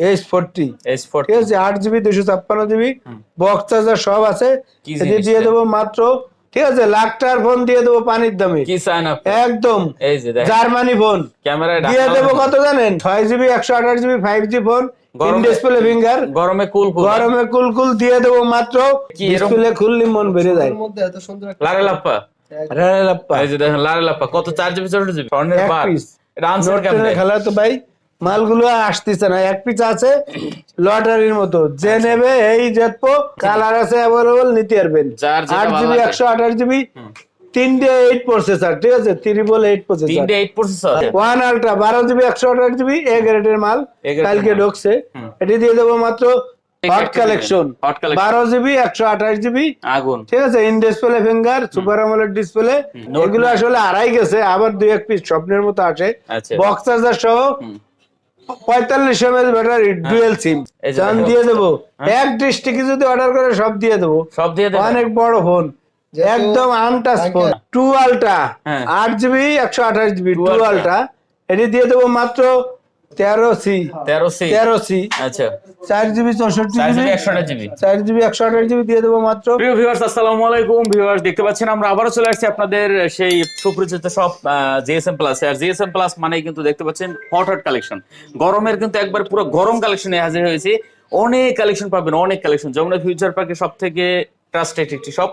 H forty S four ঠিক আছে আট জিবি দুশো ছাপ্পান্ন জিবি বক্স চার্জার সব আছে। এটি দিয়ে দেবো মাত্র ঠিক আছে লাখ টাকার ফোন দিয়ে দেবো পানির দামে। কি চান একদম। এই যে জার্মানি ফোন ক্যামেরায় দিয়ে দেবো কত জানেন? ছয় জিবি একশো আঠাশ জিবি ফাইভ জি ফোন গরমে- ডিসপ্লে ফিঙ্গার গরমে কুল কুল গরমে কুলকুল দিয়ে দেবো মাত্র। ডিসপ্লে খুললি মন বেড়ে যায়। মধ্যে এত সুন্দর লারে লাপ্পা। রানা লাপ্পা। এই যে দেখেন লারে লাপ্পা। কত চার জিবি চৌষট্টি জিবি এক বার এটা আনসার খেলা তো ভাই। মালগুলো আসতেছে না। এক পিস আছে লটারির মতো। যে নেবে এই জেতপো কালার আছে অ্যাভেলেবল নিতে পারবেন। আট জিবি একশো আঠাশ জিবি তিনটে এইট প্রসেসর ঠিক আছে? ত্রিপল এইট প্রসেসর তিনটে এইট প্রসেসর ওয়ান আলট্রা বারো জিবি একশো আঠাশ জিবি এ গ্রেডের মাল। কালকে ঢুকছে। এটি দিয়ে দেবো মাত্র হট কালেকশন। বারো জিবি একশো আঠাশ জিবি আগুন। ঠিক আছে? ইন ডিসপ্লে ফিঙ্গার সুপার আমলের ডিসপ্লে এগুলো আসলে আড়াই গেছে আবার দুই এক পিস স্বপ্নের মতো আসে। আচ্ছা। বক্স চার্জার সহ। পঁয়তাল্লিশ M L battery dual SIM চান দিয়ে দেবো। এক ডিস্ট্রিক্টে যদি অর্ডার করে সব দিয়ে দেবো। সব দিয়ে দেবো। অনেক বড় ফোন একদম আনটাচ ফোন টু আলট্রা হ্যাঁ। আট জিবি একশো আঠাশ জিবি টু। আলট্রা এটি দিয়ে দেবো মাত্র তেরো সি তেরো সি তেরো সি আচ্ছা। চার জিবি চৌষট্টি জিবি। জিবি একশো আঠাশ জিবি। চার জিবি একশো আঠাশ জিবি দিয়ে দেবো মাত্র। প্রিয় ভিউয়ার্স আসসালামু আলাইকুম। ভিউয়ার্স দেখতে পাচ্ছেন আমরা আবারও চলে আসছি আপনাদের সেই সুপরিচিত সব জিএসএম প্লাস আর জিএসএম প্লাস মানে কিন্তু দেখতে পাচ্ছেন হট হট কালেকশন গরমের কিন্তু একবার পুরো গরম কালেকশনে হাজির হয়েছে। অনেক কালেকশন পাবেন অনেক কালেকশন যমুনা ফিউচার পার্কে সব থেকে ট্রাস্টেড একটি শপ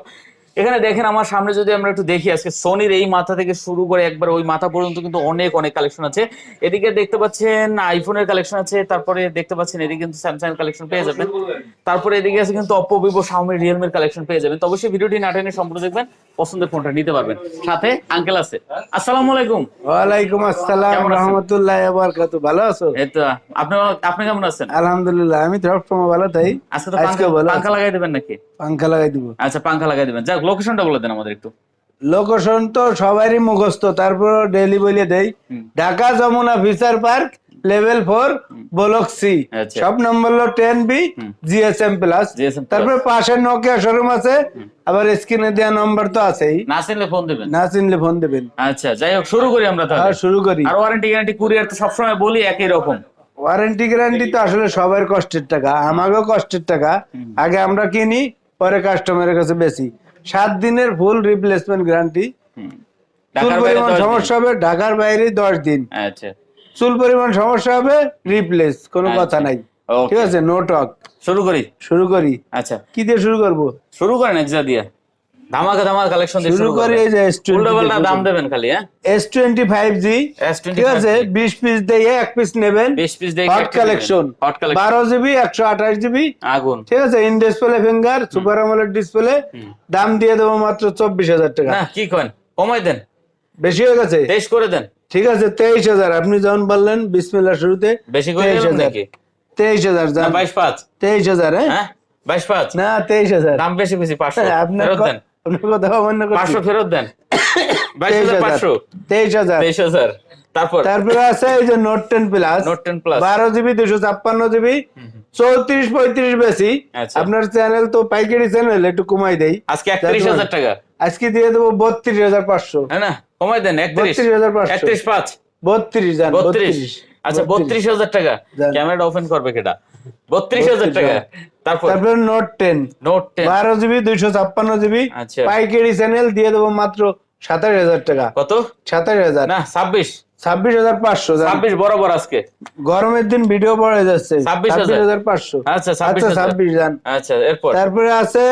এখানে দেখেন আমার সামনে যদি আমরা একটু দেখি আজকে সোনির এই মাথা থেকে শুরু করে একবার ওই মাথা পর্যন্ত কিন্তু অনেক অনেক কালেকশন আছে। এদিকে দেখতে পাচ্ছেন আইফোনের কালেকশন আছে তারপরে দেখতে পাচ্ছেন এদিকে কিন্তু স্যামসাং কালেকশন পেয়ে যাবেন। তারপরে এদিকে আছে কিন্তু অপো ভিভো শাওমি রিয়েলমির কালেকশন পেয়ে যাবেন। তো অবশ্যই ভিডিওটি না টেনে সম্পূর্ণ দেখবেন পছন্দের ফোনটা নিতে পারবেন। সাথে আঙ্কেল আছে। আসসালামু আলাইকুম। ওয়ালাইকুম আসসালাম? রহমতুল্লাহ বারকাত ভালো আছো? এই তো আপনি আপনি কেমন আছেন? আলহামদুলিল্লাহ আমি তো সবসময় ভালো তাই। আজকে তো পাঙ্খা লাগাই দেবেন নাকি? পাঙ্খা লাগাই দিব। আচ্ছা পাঙ্খা লাগাই দিবেন। যাক লোকেশনটা বলে দেন আমাদের একটু। লোকেশন তো সবারই মুখস্থ তারপর ডেলি বলে দেই। Dhaka Jamuna Future Park level four block C আচ্ছা। সব নম্বর হলো টেন বি। GSM plus. তারপরে পাশে নোকিয়া শোরুম আছে আবার স্ক্রিনে দেওয়া নম্বর তো আছেই। না চিনলে ফোন দেবেন। না চিনলে ফোন দেবেন। আচ্ছা যাই হোক শুরু করি আমরা তাহলে। শুরু করি। আর ওয়ারেন্টি গ্যারান্টি কুরিয়ার তো সবসময় বলি একই রকম। ওয়ারেন্টি গ্যারান্টি তো আসলে সবার কষ্টের টাকা আমাকেও কষ্টের টাকা। আগে আমরা কিনি পরে কাস্টমারের কাছে বেশি সাত দিনের ফুল রিপ্লেসমেন্ট গ্যারান্টি চুল ঢাকার বাইরে পরিমাণ সমস্যা হবে ঢাকার বাইরে দশ দিন। আচ্ছা। চুল পরিমাণ সমস্যা হবে রিপ্লেস কোনো আচ্ছা। কথা নাই। ঠিক আছে নো টক শুরু করি? শুরু করি। আচ্ছা। কি দিয়ে শুরু করব? শুরু করেন এক্সা দিয়া। ধামাকা ধামাকা কালেকশন দিয়ে শুরু করি এই যে উল্টো দাম দেবেন খালি হ্যাঁ? S twenty five G S25 ঠিক আছে বিশ পিস দিয়ে এক পিস নেবেন। 20 পিস দিয়ে হট কালেকশন collection। বারো জিবি আগুন। ঠিক আছে ইন ডিসপ্লে ফিঙ্গার সুপার আমলের ডিসপ্লে দাম দিয়ে দেবো মাত্র চব্বিশ হাজার টাকা। না কি করেন? কমাই দেন। বেশি হয়ে গেছে? তেইশ করে দেন। ঠিক আছে তেইশ হাজার। আপনি যখন বললেন বিসমিল্লা শুরুতে বেশি করে তেইশ হাজার। নাকি? তেইশ হাজার না যান বাইশ পাঁচ। তেইশ হাজার হ্যাঁ? হ্যাঁ? বাইশ পাঁচ। না তেইশ হাজার। দাম বেশি বেশি পাঁচশো। হ্যাঁ, আপনার ফেরত ক- দেন আপনার কথা অমান্য করছি। পাঁচশো ফেরত দেন। তেইশ হাজার হাজার। তেইশ হাজার। তারপর? তারপরে আছে এই যে note ten plus note ten plus বারো জিবি দুশো ছাপ্পান্ন জিবি। চৌত্রিশ পঁয়ত্রিশ বেশি। আচ্ছা। আপনার চ্যানেল তো পাইকারি চ্যানেল একটু কমাই দেই। আজকে একত্রিশ হাজার টাকা। আজকে দিয়ে দেবো বত্রিশ হাজার পাঁচশো। হ্যাঁ না কমাই দেন একত্রিশ। বত্রিশ হাজার পাঁচশো। একত্রিশ পাঁচ। বত্রিশ বত্রিশ। বত্রিশ। আচ্ছা বত্রিশ। হাজার টাকা। যান। ক্যামেরাটা ওপেন করবে কেটা বত্রিশ হাজার টাকা। তারপর? তারপরে নোট টেন নোট টেন বারো জিবি দুইশো ছাপ্পান্ন জিবি। আচ্ছা। পাইকারি চ্যানেল দিয়ে দেবো মাত্র সাতাশ হাজার টাকা। কত? সাতাশ হাজার। না ছাব্বিশ। ছাব্বিশ হাজার পাঁচশো ছাব্বিশ বরাবর আজকে। গরমের দিন ভিডিও পড়ে যাচ্ছে। ছাব্বিশ হাজার। পাঁচশো। আচ্ছা আচ্ছা ছাব্বিশ যান আচ্ছা এরপর? তারপরে আছে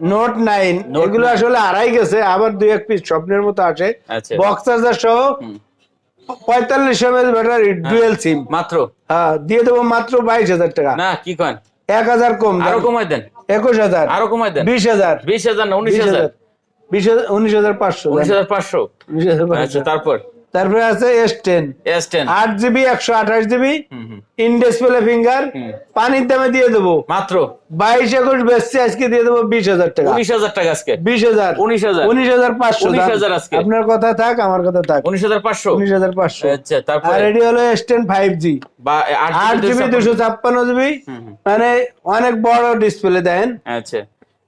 নোট নাইন এগুলো আসলে আড়াই গেছে আবার দুই এক পিস স্বপ্নের মতো আসে। আচ্ছা। বক্স চার্জার সহ। পঁয়তাল্লিশ এমএস ব্যাটারি ডুয়েল সিম মাত্র? হ্যাঁ দিয়ে দেবো মাত্র বাইশ হাজার টাকা। না কি কন এক হাজার কম আরও কমাই দেন। একুশ হাজার। আরও কমাই দেন। বিশ হাজার। বিশ হাজার না উনিশ হাজার? বিশ হাজার। উনিশ হাজার পাঁচশো। উনিশ হাজার পাঁচশো। আচ্ছা পাঁচশো। তারপর? তারপরে আছে এস টেন এস টেন আট জিবি একশো আঠাশ জিবি ইন ডিসপ্লে ফিঙ্গার পানির দামে দিয়ে দেবো। মাত্র? বাইশ একুশ বেচছি আজকে দিয়ে দেবো বিশ হাজার টাকা। উনিশ হাজার টাকা আজকে? বিশ হাজার। উনিশ হাজার। উনিশ হাজার পাঁচশো উনিশ হাজার আজকে। আপনার কথা থাক আমার কথা থাক। উনিশ হাজার পাঁচশো? উনিশ হাজার পাঁচশো। আচ্ছা তারপর? এটি হলো এস টেন ফাইভ জি আট জিবি দুশো ছাপ্পান্ন। জিবি। মানে অনেক বড় ডিসপ্লে দেন। আচ্ছা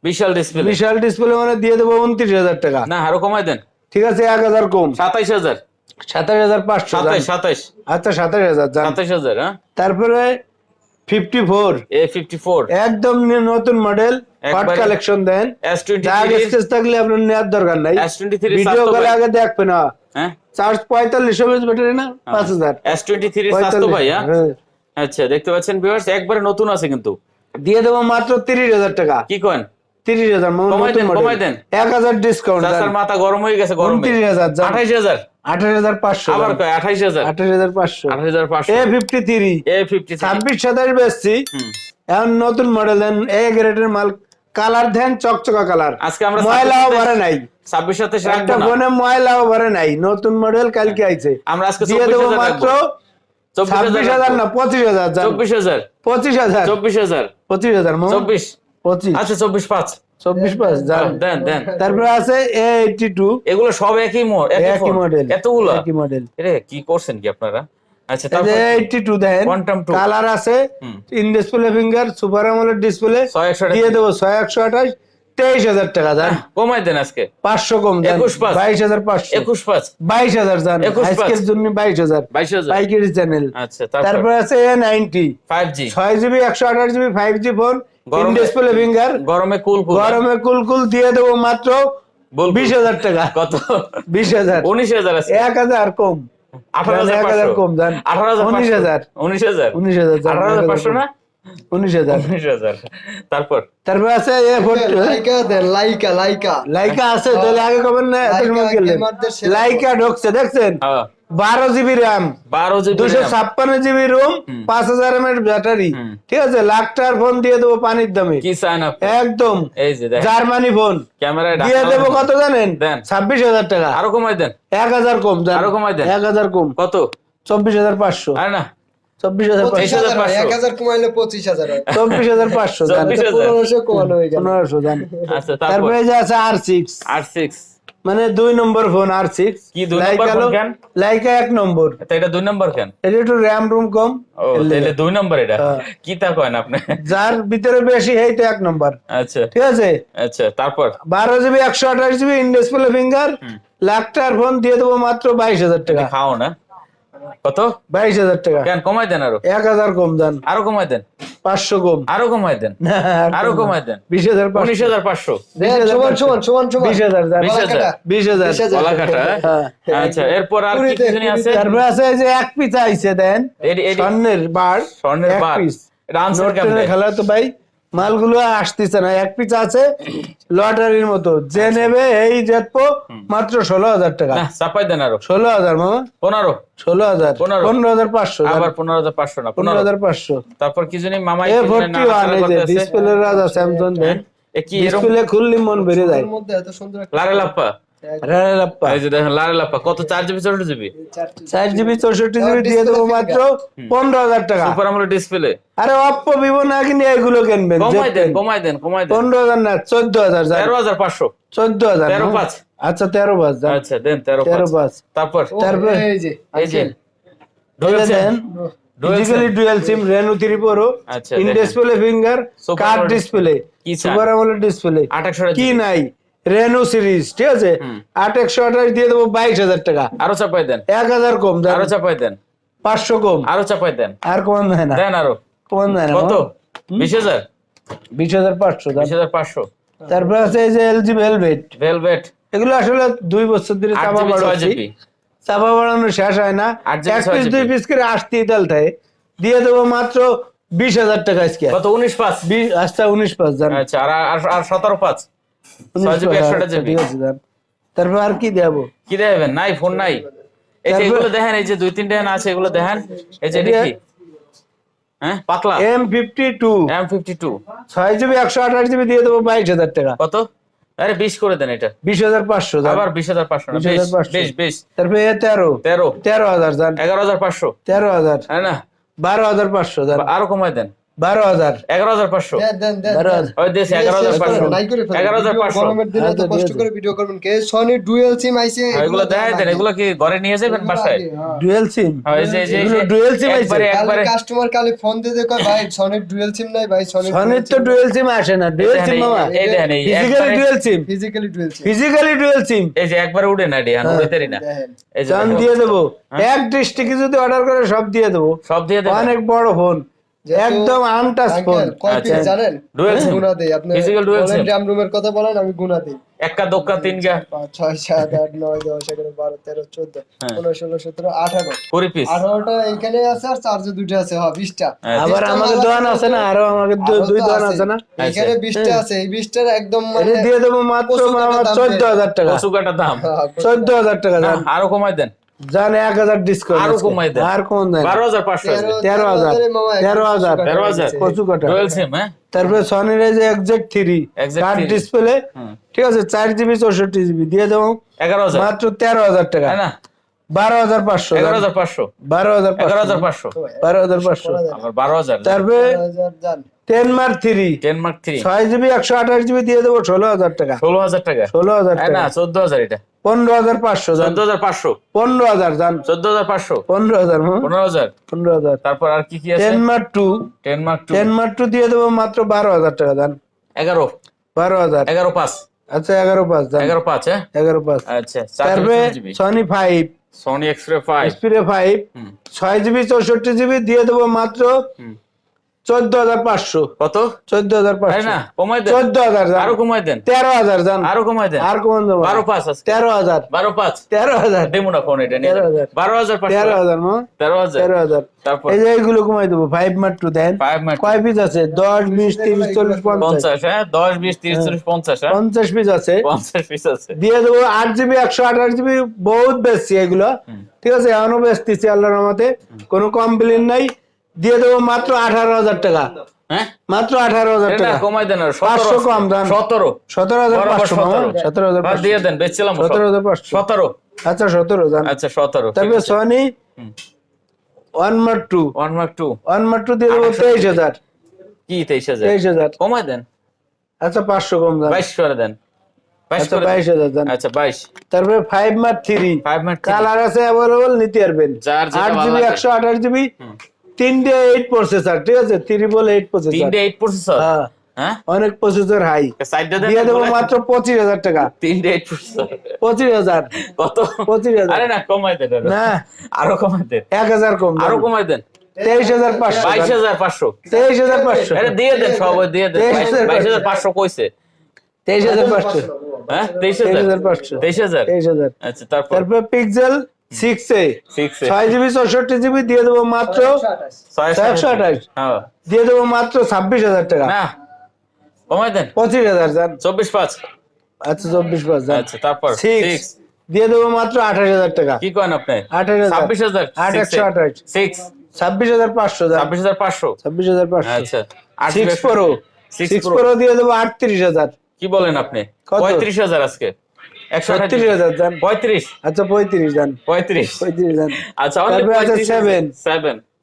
বিশাল ডিসপ্লে বিশাল ডিসপ্লে মানে দিয়ে দেবো উনত্রিশ হাজার টাকা। না আরও কমাই দেন। ঠিক আছে এক হাজার কম। সাতাইশ হাজার। সাতাশ হাজার পাঁচশো সাতাইশ আচ্ছা সাতাশ হাজার যান সাতাইশ হাজার হ্যাঁ? তারপরে fifty four A fifty four একদম নতুন মডেল হট কালেকশন দেন। এস টোয়েন্টি দাগ থ্রি থাকলে আপনার নেওয়ার দরকার নাই। ভিডিও কলে আগে দেখবে না হ্যাঁ? চার্জ পঁয়তাল্লিশ এমএচ ব্যাটারি না? পাঁচ হাজার। এস টোয়েন্টি থ্রি স্বাস্থ্য ভাই হ্যাঁ? হ্যাঁ। আচ্ছা দেখতে পাচ্ছেন ভিউয়ার্স একবারে নতুন আছে কিন্তু। দিয়ে দেবো মাত্র তিরিশ হাজার টাকা। কি করেন? তিরিশ হাজার কমাই দেন। এক হাজার ডিসকাউন্ট মাথা গরম হয়ে গেছে গরমে। উনত্রিশ হাজার আঠাইশ হাজার। আঠাশ হাজার পাঁচশো আবার কয়? আঠাইশ হাজার। আঠাশ হাজার পাঁচশো। আঠাশ হাজার পাঁচশো। A fifty three A fifty ছাব্বিশ সাতাশ বেচছি। এখন নতুন মডেল এ গ্রেডের মাল। কালার দেন চকচকা কালার আজকে আমরা ময়লাও ভরে নাই। ছাব্বিশ সাতাশ একটা ফোনে ময়লাও ভরে নাই। নতুন মডেল কালকে আইছে। আমরা আজকে দিয়ে দেবো মাত্র ছাব্বিশ হাজার না পঁচিশ হাজার চব্বিশ হাজার। পঁচিশ হাজার। চব্বিশ হাজার। পঁচিশ হাজার চব্বিশ। পঁচিশ। আচ্ছা চব্বিশ পাঁচ। চব্বিশ পাঁচ দেন দেন। তারপরে আছে এ এইটি টু এগুলো সব একই একই মডেল এতগুলো? একই মডেল রে কি করছেন কি আপনারা? আচ্ছা তারপর দেন। কালার আছে in display finger super display দিয়ে দেবো টাকা দেন কমাই দেন আজকে। পাঁচশো কম দেন আজকের জন্য চ্যানেল আচ্ছা তারপর? আছে এ নাইনটি ফাইভ জি ছয় জিবি একশো আঠাশ GB five G phone in গরমে- ডিসপ্লে ফিঙ্গার গরমে কুল কুল। কুল দিয়ে দেবো মাত্র বিশ হাজার টাকা। কত? বিশ হাজার। উনিশ হাজার আছে। এক হাজার কম। আঠারো হাজার কম জান। আঠারো হাজার উনিশ হাজার। উনিশ হাজার। উনিশ হাজার আঠারো হাজার পাঁচশো না? উনিশ হাজার। উনিশ হাজার। তারপর? তারপর আছে লাইকা দেন লাইকা লাইকা। লাইকা আছে তাহলে আগে কবেন না লাইকা ঢুকছে দেখছেন? হ্যাঁ, বারো জিবি র্যাম। বারো জিবি দুশো ছাপ্পান্ন জিবি রুম পাঁচ হাজার এম এর ব্যাটারি ঠিক আছে? লাখ টাকার ফোন দিয়ে দেবো পানির দামে। কি চান একদম। এই যে জার্মানি ফোন। ক্যামেরা দিয়ে দেবো কত জানেন? দেন। ছাব্বিশ হাজার টাকা। আরও কমাই দেন। এক হাজার কম আরও কমাই দেন। এক হাজার কম। কত? চব্বিশ হাজার পাঁচশো। না। চব্বিশ হাজার পাঁচশো হাজার 2500 এক হাজার কমাইলে পঁচিশ হাজার চব্বিশ হাজার পাঁচশো জান। চব্বিশ হাজার। পনেরোশো কমানো হয়ে গেল। পনেরোশো জান। আচ্ছা তারপর? যে আছে আর সিক্স আর সিক্স মানে দুই নম্বর ফোন আর সিক্স কি দুই নম্বর ফোন কেন? লাইকা এক নম্বর। এটা দুই নম্বর কেন? এটা একটু র্যাম রুম কম। ও তাহলে দুই নম্বর এটা? হ্যাঁ। কি তা কয়েন আপনি? যার ভিতরে বেশি তো এক নম্বর। আচ্ছা। ঠিক আছে? আচ্ছা তারপর? বারো জিবি একশো আঠাশ GB in display finger lakh টাকার ফোন দিয়ে দেবো মাত্র বাইশ হাজার টাকা। খাও না? কত? বাইশ হাজার টাকা। কেন কমাই দেন আরও? এক হাজার কম যান আরও কমাই দেন? পাঁচশো কম। আরও কমাই দেন? আরও কমাই দেন? বিশ হাজার পাঁচশো। উনিশ হাজার পাঁচশো। বিশ হাজার। সমান সমান সমান। সমান বিশ হাজার। বিশ হাজার। বিশ। গলা কাটা হ্যাঁ। আচ্ছা এরপর আর কি আছে তারপরে আছে এই যে এক পিস আইছে দেন। স্বর্ণের বার স্বর্ণের বার। এটা আনসার খেলা তো ভাই মালগুলো আসতেছে না। এক পিস আছে লটারির মতো। যে নেবে এই জেতপো মাত্র ষোলো হাজার টাকা। চাপাই দেন আরও। ষোলো হাজার মামা। পনেরো। ষোলো হাজার। পনেরো। পনেরো হাজার পাঁচশো আবার পনেরো হাজার পাঁচশো না পনেরো। হাজার পাঁচশো। তারপর কি জানি মামাই এ যে ডিসপ্লে রাজা স্যামসং দেন এ কি ডিসপ্লে খুললি মন বেড়ে যায়। এর মধ্যে এত সুন্দর লারে লাপ্পা। কত চার জিবি চৌষট্টি জিবি? চার জিবি। চৌষট্টি জিবি দিয়ে দেবো মাত্র পনেরো হাজার টাকা। সুপার ডিসপ্লে আরে অপ্পো ভিভো না কিনে এগুলো কিনবেন কমাই দেন কমাই দেন কমাই দেন। পনেরো হাজার না চোদ্দ হাজার তেরো হাজার পাঁচশো। চোদ্দ হাজার তেরো পাঁচ। আচ্ছা তেরো পাঁচ আচ্ছা দেন তেরো তেরো পাঁচ। তারপর? এই যে এই যে। দেন। Dual dual SIM Reno three pro in display finger card display super display কি নাই? রেনো সিরিজ ঠিক আছে? আট একশো আঠাশ দিয়ে দেবো বাইশ হাজার টাকা। আরও চাপাই দেন। এক হাজার কম। আরও চাপাই দেন। পাঁচশো কম। আরও চাপাই দেন। আর কমান দেয় না। দেন আরও। কমান দেয় না। কত? বিশ হাজার? বিশ হাজার পাঁচশো বিশ হাজার পাঁচশো। তারপর আছে এই যে এলজি ভেলভেট। ভেলভেট। এগুলো আসলে দুই বছর ধরে চাপা বাড়াচ্ছি। চাপা বাড়ানো শেষ হয় না। এক পিস দুই পিস করে আসতেই তেলটায় দিয়ে দেবো মাত্র বিশ হাজার টাকা আজকে। কত? উনিশ পাঁচ। বিশ আচ্ছা উনিশ পাঁচ যান আচ্ছা আর সতেরো পাঁচ। তারপর আর কি দেবো কি দেবেন? নাই ফোন নাই। এই যে এগুলো দেখেন এই যে দুই তিনটে আছে এগুলো দেখেন। এই যে কি? হ্যাঁ পাতলা। M fifty two. M fifty two. ছয় জিবি একশো আঠাশ জিবি দিয়ে দেবো বাইশ হাজার টাকা। কত? আরে বিশ করে দেন এটা। বিশ হাজার পাঁচশো আবার বিশ হাজার পাঁচশো বিশ তারপরে তেরো। তেরো। তেরো হাজার এগারো হাজার পাঁচশো। তেরো হাজার। হ্যাঁ না? বারো হাজার পাঁচশো আরও কমাই দেন। বারো হাজার। এগারো হাজার পাঁচশো। এগারো পাঁচশো। ভিডিও গরমের দিনে হ্যাঁ, তো তো কষ্ট করে ভিডিও করবেন। কে? সনি ডুয়েল সিম আইছে এগুলো দেখাই দেন এগুলো কি ঘরে নিয়ে যাবেন বাসায়? ডুয়েল সিম হ্যাঁ, যে- যে- ডুয়েল সিম আছে একবারে একবারে। কাস্টমার কালে ফোন দিয়ে দেখো ভাই সনির ডুয়েল সিম নাই ভাই তো ডুয়েল সিম আসে না। ডুয়েল সিম মামা। এই দেখেন physically dual SIM physically dual SIM physically dual SIM এই যে একবারে উঠে না ডিয়ান উড়েতেরি না। এই যে দিয়ে দেবো। এক ডিস্ট্রিক্টে যদি অর্ডার করে সব দিয়ে দেবো। সব দিয়ে দেন অনেক বড় ফোন একদম আনটাচ ফোন কয় পিস আচ্ছা। জানেন? SIM? গুণা দেই। আপনি dual বলেন SIM? র্যাম রুমের কথা বলেন আমি গুণা দেই। এক্কা দোক্কা তিন গা পাঁচ ছয় সাত আট নয় দশ এগারো বারো তেরো চোদ্দ হ্যাঁ। পনেরো ষোলো সতেরো কুড়ি পিস আঠারোটা এখানে আছে আর চার্জে দুটো আছে হ্যাঁ বিশটা। আচ্ছা। আবার আমাদের দোকান আছে না? আরও আমাদের দুই দোকান আছে। না? এখানে বিশটা আছে। এই বিশটার একদম মানে দিয়ে দেবো মাত্র পঁচিশ টাকা মামা দাম চোদ্দ হাজার টাকা। হ্যাঁ, চোদ্দ হাজার টাকা আরও কমাই দেন। জান এক হাজার ডিসকাউন্ট আরও কমাই দেন। আর কম দেন বারো হাজার পাঁচশো তেরো- হাজার। তেরো হাজার। তেরো হাজার। কচু কাটা হ্যাঁ? তারপরে Sony rise exact three card display ঠিক আছে চার জিবি চৌষট্টি জিবি দিয়ে দেবো। এগারো হাজার। মাত্র তেরো হাজার টাকা। না? বারো হাজার পাঁচশো এগারো হাজার পাঁচশো। বারো হাজার এগারো হাজার পাঁচশো। বারো হাজার পাঁচশো। করা যায় না। আবার বারো হাজার। তারপরে তেরো হাজার যান। Ten mark three. Ten mark three. ছয় জিবি একশো আঠাশ জিবি দিয়ে দেবো ষোলো হাজার টাকা। ষোলো হাজার টাকা। ষোলো হাজার না চোদ্দ হাজার এটা। পনেরো হাজার পাঁচশো চোদ্দ হাজার পাঁচশো। পনেরো হাজার জান। চোদ্দ হাজার পাঁচশো। পনেরো হাজার পনেরো হাজার। পনেরো হাজার। তারপর আর কি কি আছে? Ten mark two. Ten mark two. Ten mark two দিয়ে দেবো মাত্র বারো হাজার টাকা জান। এগারো। বারো হাজার। এগারো পাঁচ। আচ্ছা এগারো পাঁচ এগারো পাঁচ হ্যাঁ? এগারো পাঁচ। আচ্ছা তারপরে Sony five Sony Xperia five Xperia five ছয় জিবি চৌষট্টি জিবি দিয়ে দেবো মাত্র হুম। চোদ্দ হাজার পাঁচশো। কত? চোদ্দ হাজার পাঁচশো না? কমাই দেন। চোদ্দ হাজার আরও কমাই দেন। তেরো হাজার জান। আরও কমাই দেন। আর কমান দেবো বারো পাঁচ আছে। তেরো হাজার বারো পাঁচ তেরো হাজার দেবো না ফোন এটা তেরো হাজার। বারো হাজার তেরো হাজার মা। তেরো হাজার তেরো হাজার তারপর? এই যে এইগুলো কমাই দেবো। ফাইভ দেন। ফাইভ কয় পিস আছে? দশ বিশ তিরিশ চল্লিশ পঞ্চাশ। হ্যাঁ? দশ বিশ তিরিশ চল্লিশ পঞ্চাশ হ্যাঁ? পঞ্চাশ পিস আছে। পঞ্চাশ পিস আছে। দিয়ে দেবো আট জিবি একশো আঠাশ জিবি বহুত বেশি এগুলো। ঠিক আছে? এখনও বেচতেছি আল্লাহর রহমতে। কোনো কমপ্লেন নাই। দিয়ে দেবো মাত্র আঠারো হাজার টাকা। হ্যাঁ? মাত্র আঠারো হাজার টাকা। কমাই দেন পাঁচশো কম দাম। সতেরো। সতেরো হাজার পাঁচশো সতেরো। হাজার দিয়ে দেন বেচছিলাম। সতেরো হাজার পাঁচশো। সতেরো। আচ্ছা সতেরো জান। আচ্ছা সতেরো। তারপরে Sony one mark two. One mark two. One mark two দিয়ে দেবো তেইশ হাজার। কি তেইশ হাজার? তেইশ হাজার। কমাই দেন। আচ্ছা পাঁচশো কম দাম। বাইশ করে দেন। বাইশ আচ্ছা। বাইশ দাম। আচ্ছা বাইশ। তারপরে five mark three five mark colour আছে অ্যাভেলেবল নিতে পারবেন। আট জিবি একশো আঠাশ জিবি তিনটে এইট প্রসেসর ঠিক আছে? ত্রিপল এইট প্রসেসর তিনটে এইট প্রসেসর হ্যাঁ। হ্যাঁ? অনেক প্রসেসর হাই দিয়ে দেবো মাত্র পঁচিশ হাজার টাকা। তিনটে এইট প্রসেসর পঁচিশ হাজার। কত? পঁচিশ হাজার। আরে না কমাই দেন না। আরও কমাই দেন। এক হাজার কম আরও কমাই দেন। তেইশ হাজার পাঁচশো। বাইশ হাজার পাঁচশো। তেইশ হাজার পাঁচশো। এটা দিয়ে দেন সব দিয়ে দেন। বাইশ- হাজার পাঁচশো কইছে। তেইশ হাজার পাঁচশো। হ্যাঁ? তেইশ হাজার। পাঁচশো। তেইশ হাজার। তেইশ হাজার। আচ্ছা তারপর? তারপরে পিক্সেল সিক্স এ ছয় জিবি চৌষট্টি জিবি দিয়ে দেবো মাত্র একশো আঠাশ। হ্যাঁ। দিয়ে দেবো মাত্র ছাব্বিশ হাজার টাকা। না। কমাই দেন। পঁচিশ হাজার যান চব্বিশ পাঁচ। আচ্ছা চব্বিশ পাঁচ আচ্ছা তারপর? সিক্স সিক্স দিয়ে দেবো মাত্র আঠাশ হাজার টাকা। কি করেন আপনি? আঠাশ হাজার। ছাব্বিশ হাজার আট একশো আঠাশ। সিক্স ছাব্বিশ হাজার পাঁচশো ছাব্বিশ হাজার পাঁচশো। ছাব্বিশ হাজার পাঁচশো। আচ্ছা। Six pro six Pro। Pro দিয়ে দেবো আটত্রিশ হাজার। কি বলেন আপনি? পঁয়ত্রিশ হাজার আজকে। যান পঁয়ত্রিশ। আচ্ছা পঁয়ত্রিশ যান পঁয়ত্রিশ। পঁয়ত্রিশ যান আচ্ছা তারপরে সেভেন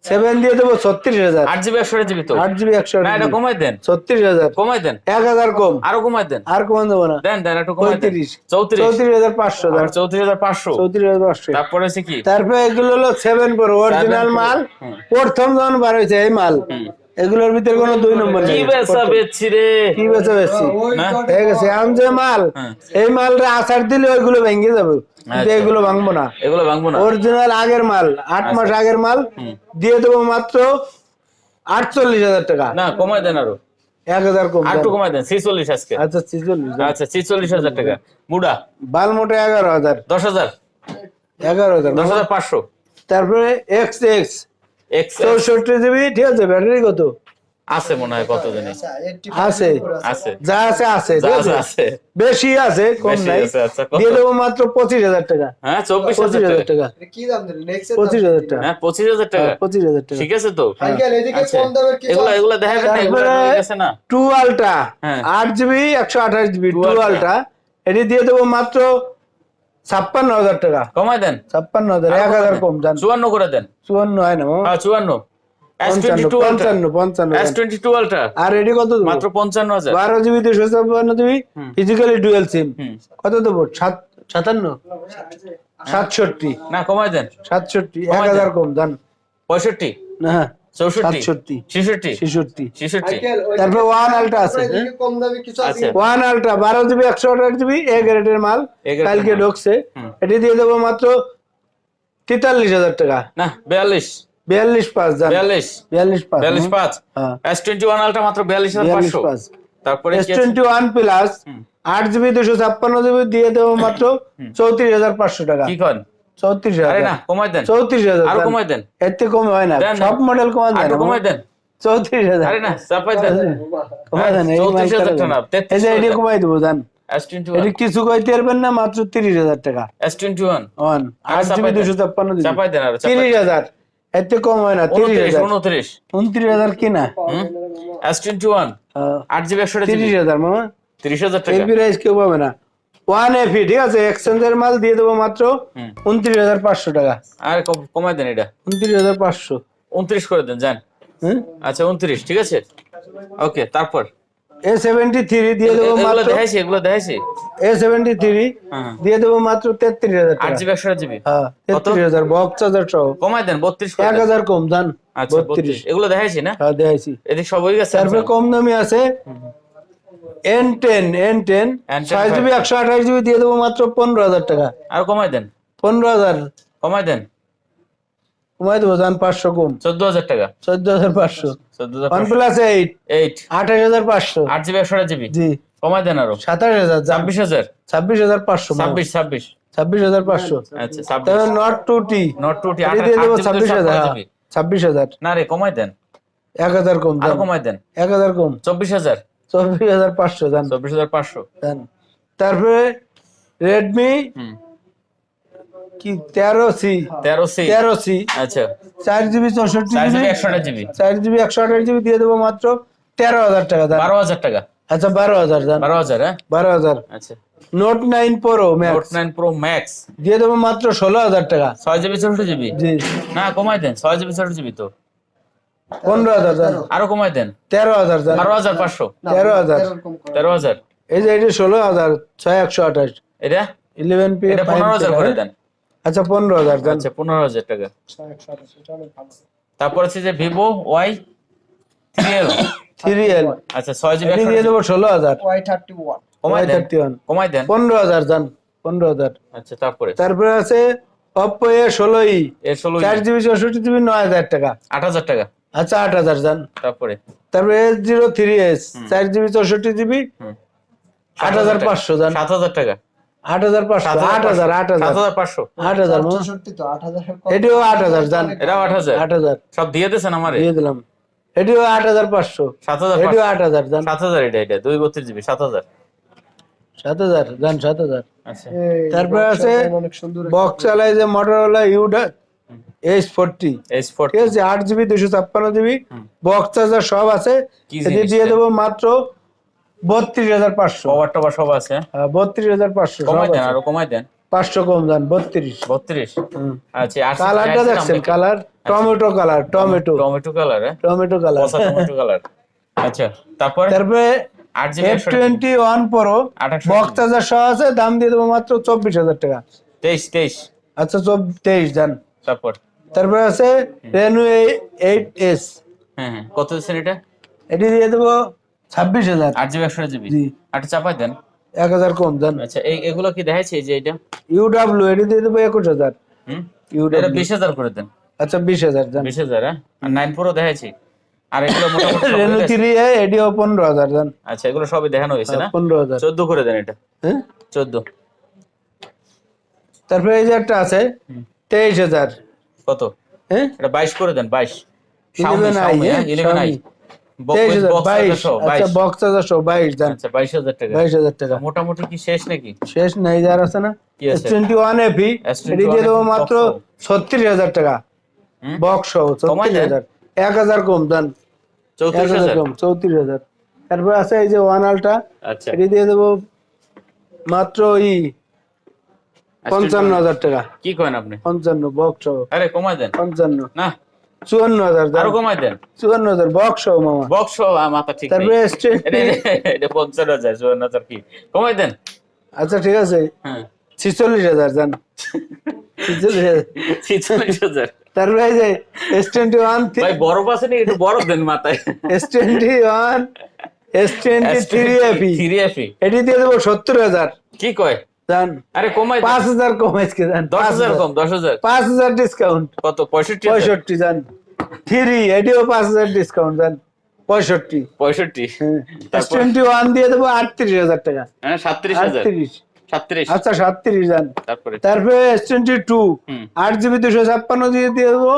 সেভেন দিয়ে দেবো ছত্রিশ হাজার। আট জিবি একশো জিবি তো? আট জিবি একশো না এটা কমাই দেন। ছত্রিশ হাজার। কমাই দেন। এক হাজার কম। আরও কমাই দেন। আর কমান দেবো না। দেন দেন একটু কমাই দেন। পঁয়ত্রিশ। চৌত্রিশ। চৌত্রিশ হাজার পাঁচশো আর চৌত্রিশ হাজার পাঁচশো। চৌত্রিশ হাজার পাঁচশো। তারপরে কি? তারপরে এগুলো হলো সেভেন প্রো অরিজিনাল মাল। প্রথম যখন বার হয়েছে এই মাল। এগুলোর ভিতরে কোনো দুই নম্বর কি নেই বেচা বেচছি রে? কি বেচে না? ঠিক আছে আম যে মাল হ্যাঁ। এই মালটা আচার দিলে ওইগুলো ভেঙে যাবে। আচ্ছা। এগুলো ভাঙবো না। এগুলো ভাঙবো না। অরিজিনাল আগের মাল আট মাস আচ্ছা। আগের মাল দিয়ে দেবো মাত্র আটচল্লিশ হাজার টাকা। না কমাই দেন আরও। এক হাজার কম একটু কমাই দেন ছিচল্লিশ আজকে। আচ্ছা ছিচল্লিশ আচ্ছা ছিচল্লিশ হাজার টাকা। মুডা? বাল মোটে এগারো হাজার। দশ হাজার। এগারো হাজার। দশ হাজার পাঁচশো। তারপরে এক্স এক্স চৌষট্টি জিবি ঠিক আছে ব্যাটারি কত? আছে মনে হয় কত জানি আছে। আছে। যা আছে আছে আছে বেশি আছে কম নাই। আচ্ছা? দিয়ে দেবো মাত্র পঁচিশ হাজার টাকা। হ্যাঁ চব্বিশ পঁচিশ হাজার টাকা। কি দাম দিলেন পঁচিশ হাজার টাকা। হ্যাঁ পঁচিশ হাজার টাকা। হ্যাঁ, পঁচিশ হাজার টাকা। ঠিক আছে তো? আচ্ছা এগুলা এগুলা দেখাবেন না এগুলা গেছে না। টু আলট্রা হ্যাঁ। আট জিবি একশো আঠাশ জিবি টু। আলট্রা। এটি দিয়ে দেবো মাত্র ছাপ্পান্ন হাজার টাকা। কমাই দেন। ছাপ্পান্ন হাজার এক হাজার কম যান চুয়ান্ন করে দেন। চুয়ান্ন হয় না? হ্যাঁ চুয়ান্ন। আর এটি কত মাত্র পঞ্চান্ন হাজার। বারো জিবি দুশো ছাপ্পান্ন জিবি ফিজিক্যালি ডুয়েল সিম কত দেবো? সাত সাতান্ন? সাতষট্টি। না কমাই দেন। সাতষট্টি এক হাজার কম দান পঁয়ষট্টি। না তারপর ওয়ান আলট্রা আছে হ্যাঁ? কম দামি কিছু আছে? আচ্ছা। ওয়ান আলট্রা বারো জিবি একশো আঠাশ জিবি এ গ্রেডের মাল। কালকে ঢুকছে। এটি দিয়ে দেবো মাত্র তেতাল্লিশ হাজার টাকা। না বিয়াল্লিশ। বিয়াল্লিশ পাঁচ দান বিয়াল্লিশ। বিয়াল্লিশ পাঁচ বিয়াল্লিশ পাঁচ? এস টোয়েন্টি ওয়ান আলটা মাত্র বিয়াল্লিশ হাজার পাঁচশো। পাঁচ। তারপরে এস টোয়েন্টি ওয়ান প্লাস আট জিবি দুশো ছাপ্পান্ন জিবি দিয়ে দেবো মাত্র চৌত্রিশ হাজার পাঁচশো টাকা। কি করেন চৌত্রিশ হাজার না কমাই দেন। চৌত্রিশ হাজার আরও কমাই দেন। এর থেকে কমে হয় না। সব মডেল কমাই দেন। চৌত্রিশ হাজার। আরে না চাপাই দেন। কমাই দেন। চৌত্রিশ হাজার টাকা, এই যে এটি কমাই দেবো ওয়ান কিছু কইতে পারবেন না মাত্র তিরিশ হাজার টাকা। এস টোয়েন্টি ওয়ান আরও আট জিবি দুশো ছাপ্পান্ন চাপাই দেন আরও তিরিশ হাজার। এর থেকে কম হয় না তিরিশ হাজার। উনত্রিশ। উনত্রিশ হাজার কিনা? S twenty one. আট জিবি একশো তিরিশ হাজার মামা। তিরিশ হাজার এই টাকা প্রাইস কেউ পাবে না। ওয়ান এফি ঠিক আছে? এক্সচেঞ্জের মাল দিয়ে দেবো মাত্র। উনত্রিশ হাজার পাঁচশো টাকা। আর কম- কমাই দেন এটা। উনত্রিশ হাজার পাঁচশো। উনত্রিশ করে দেন যান আচ্ছা উনত্রিশ ঠিক আছে? ওকে তারপর? এ সেভেন্টি থ্রি দিয়ে দেবো মাত্র দেখাইছি এগুলো দেখাইছি। এ সেভেন্টি থ্রি দিয়ে দেবো মাত্র তেত্রিশ হাজার আট জিবি একশো জিবি? হ্যাঁ তেত্রিশ হাজার বক্স হাজার সহ। কমাই দেন বত্রিশ এক হাজার কম দান আচ্ছা বত্রিশ। এগুলো দেখাইছি না? হ্যাঁ দেখাইছি। এদিক সব গেছে তারপরে কম দামি আছে। N ten N ten N10 ছয় জিবি একশো আঠাশ জিবি দিয়ে দেবো মাত্র পনেরো হাজার টাকা। আর কমাই দেন। পনেরো হাজার। কমাই দেন। কমাই দেবো দান পাঁচশো কম। চোদ্দ হাজার টাকা। চোদ্দ হাজার পাঁচশো। ওয়ান প্লাস এইট এইট আঠাশ হাজার পাঁচশো। আট জিবি একশো জিবি জি। কমাই দেন আরও। সাতাশ হাজার ছাব্বিশ হাজার। ছাব্বিশ হাজার পাঁচশো ছাব্বিশ ছাব্বিশ। ছাব্বিশ হাজার পাঁচশো। আচ্ছা note two T note two T দিয়ে দেবো ছাব্বিশ হাজার। হ্যাঁ, ছাব্বিশ হাজার। না রে কমাই দেন। এক হাজার কম কমাই দেন। এক হাজার কম। চব্বিশ হাজার। চব্বিশ হাজার পাঁচশো দান চব্বিশ হাজার পাঁচশো। দেন তারপরে রেডমি কি তেরো সি। তেরো সি। তেরো সি। আচ্ছা। চার জিবি চৌষট্টি জিবি। একশো জিবি। চার জিবি একশো আঠাশ জিবি দিয়ে দেবো মাত্র তেরো হাজার টাকা দান বারো হাজার টাকা। আচ্ছা বারো হাজার দান বারো হাজার হ্যাঁ? বারো হাজার। আচ্ছা। Note nine pro note max nine pro max দিয়ে দেবো মাত্র ষোলো হাজার টাকা। ছয় জিবি চৌষট্টি জিবি? জি। না কমাই দেন ছয় জিবি চৌষট্টি জিবি তো। পনেরো হাজার দান আরও কমাই দেন। তেরো হাজার বারো হাজার পাঁচশো। তেরো হাজার। তেরো হাজার। এই যে এটি ষোলো হাজার ছয় একশো আঠাশ। এটা? ইলেভেন পি এটা পনেরো হাজার করে দেন। আচ্ছা পনেরো হাজার দান আচ্ছা পনেরো হাজার টাকা। তারপর হচ্ছে যে Vivo Y three L three L আচ্ছা ছয় জিবি দিয়ে দেবো ষোলো হাজার। Y thirty one. কমাই থার্টি ওয়ান। কমাই দেন। পনেরো হাজার দান পনেরো হাজার। আচ্ছা তারপরে তারপরে আছে অপ্পো এ ষোলো ই। ষোলো চার জিবি চৌষট্টি জিবি নয় হাজার টাকা। আট হাজার টাকা। আচ্ছা আট হাজার দান তারপরে? তারপরে এস জিরো থ্রি এস চার জিবি চৌষট্টি জিবি। আট হাজার পাঁচশো দান সাত হাজার টাকা? আট হাজার পাঁচশো আট হাজার আট সাত হাজার পাঁচশো? আট হাজার চৌষট্টি তো আট হাজার এটিও আট হাজার এটাও আট হাজার? আট হাজার। সব দিয়ে দিয়েছেন আমারে? দিয়ে দিলাম। এটিও আট হাজার পাঁচশো। সাত হাজার এটিও আট হাজার সাত হাজার এটা এটা। দুই বত্রিশ জিবি সাত হাজার। সাত হাজার দান সাত হাজার। আচ্ছা। তারপরে আছে অনেক বক্স চালায় যে মোটরওয়ালা ইউডা ফোরটি ঠিক আছে আট জিবি দুশো ছাপ্পান্ন জিবি বক্স চার্জার সব আছে। দিয়ে দেবো মাত্র বত্রিশ হাজার পাঁচশো। কভার টভার সব আছে? হ্যাঁ? বত্রিশ হাজার পাঁচশো কমাই সব দেন আরও কমাই দেন। পাঁচশো কম দান বত্রিশ। বত্রিশ? আচ্ছা কালারটা দেখছেন colour tomato colour tomato tomato colour হ্যাঁ? টমেটো কালার টমেটো কালার আচ্ছা তারপরে? তারপরে আট GB F twenty one pro box charger সহ আছে দাম দিয়ে দেবো মাত্র চব্বিশ হাজার টাকা। তেইশ তেইশ। আচ্ছা তেইশ দান। তারপর? তারপরে আছে রেনু এইট এস হ্যাঁ হ্যাঁ। কত দিচ্ছেন এটা? এটি দিয়ে দেবো ছাব্বিশ হাজার। আট জিবি একশো জিবি? আটটা চাপাই দেন। এক হাজার কম দেন। আচ্ছা এই এগুলো কি দেখাচ্ছে যে এটা? ইউডাব্লিউ এটি দিয়ে দেবো একুশ হাজার। ইউডাব্লিউ বিশ হাজার করে দেন। আচ্ছা বিশ হাজার দান। বিশ হাজার হ্যাঁ? আর নাইন প্রো দেখাচ্ছি আর এগুলো মোটামুটি রেনু থ্রি এটিও পনেরো হাজার দান। আচ্ছা এগুলো সবই দেখানো হয়েছে না? পনেরো হাজার। চোদ্দ করে দেন এটা। হ্যাঁ? চোদ্দ। তারপরে এই যে একটা আছে তেইশ হাজার। কত? হ্যাঁ এটা বাইশ করে দেন বাইশ। Eleven I eleven I. তেইশ হাজার বাইশ। বক্স হাজার সহ বাইশ দান। বাইশ হাজার টাকা। বাইশ হাজার টাকা। মোটামুটি কি শেষ নাকি? শেষ নাই যার আছে না? টোয়েন্টি ওয়ান এফি S21 এটি দিয়ে দেবো মাত্র ছত্রিশ হাজার টাকা। বক্স সহ ছত্রিশ হাজার। এক হাজার কম দান। চৌত্রিশ হাজার হাজার? কম চৌত্রিশ হাজার। তারপর আছে এই যে ওয়ান আলটা আচ্ছা। দিয়ে দেবো মাত্র ওই পঞ্চান্ন হাজার টাকা। কি করেন আপনি? পঞ্চান্ন বক্স আরে কমাই দেন। পঞ্চান্ন। না। চুয়ান্ন হাজার আরও কমাই দেন। চুয়ান্ন হাজার বক্স মামা। বক্স মাথা ঠিক তারপরে এটা পঞ্চান্ন হাজার চুয়ান্ন হাজার কি? কমাই দেন। আচ্ছা ঠিক আছে। হ্যাঁ। ছিচল্লিশ হাজার জান। ছিচল্লিশ হাজার ছিচল্লিশ হাজার তারপরে যে এস টোয়েন্টি ওয়ান ভাই বরফ আছে নি একটু বরফ দেন মাথায়। S twenty one S twenty three AP three এফি এটি দিয়ে দেবো সত্তর হাজার কি কয়? জান আরে কমাই দেন। পাঁচ হাজার কম আজকে জান দশ হাজার কম দশ হাজার। পাঁচ হাজার ডিসকাউন্ট কত? পঁয়ষট্টি হাজার? পঁয়ষট্টি জান থ্রি এটিও পাঁচ হাজার ডিসকাউন্ট জান পঁয়ষট্টি। পঁয়ষট্টি। এস টোয়েন্টি ওয়ান দিয়ে দেবো আটত্রিশ হাজার টাকা। হ্যাঁ সাতত্রিশ আটত্রিশ। আচ্ছা সাতত্রিশ জান তারপরে? তারপরে এস টোয়েন্টি টু আট জিবি দুশো ছাপ্পান্ন দিয়ে দিয়ে দেবো।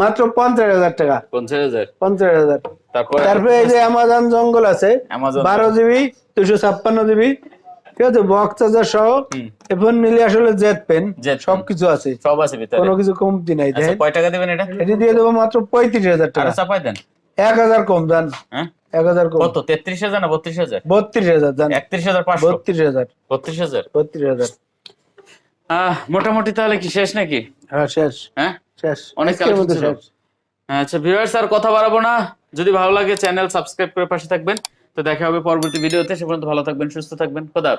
মাত্র পঞ্চাশ হাজার টাকা। পঞ্চাশ হাজার। পঞ্চাশ হাজার। তারপরে? তারপরে এই যে অ্যামাজন জঙ্গল আছে বারো জিবি দুশো ছাপ্পান্ন জিবি ঠিক আছে বক্স চার্জার সহ। এফোন নিলে আসলে জেট পেন। সবকিছু আছে। সব আছে ভিতরে। কোনো কিছু কমতি নাই আচ্ছা কয় টাকা দেবেন এটা? এটি দিয়ে দেবো মাত্র পঁয়ত্রিশ হাজার আরও টাকা চাপাই দেন। এক হাজার কম যান হ্যাঁ? এক হাজার কম। কত? তেত্রিশ হাজার না বত্রিশ হাজার? বত্রিশ হাজার যান একত্রিশ হাজার পাঁচশো। বত্রিশ হাজার। বত্রিশ হাজার? বত্রিশ হাজার। মোটামুটি তাহলে কি শেষ নাকি? হ্যাঁ শেষ। হ্যাঁ? শেষ। অনেক। শেষ। আচ্ছা ভিউয়ার্স আর কথা বাড়াবো না। যদি ভালো লাগে চ্যানেল সাবস্ক্রাইব করে পাশে থাকবেন। তো দেখা হবে পরবর্তী ভিডিওতে। সে পর্যন্ত ভালো থাকবেন সুস্থ থাকবেন। খোদা।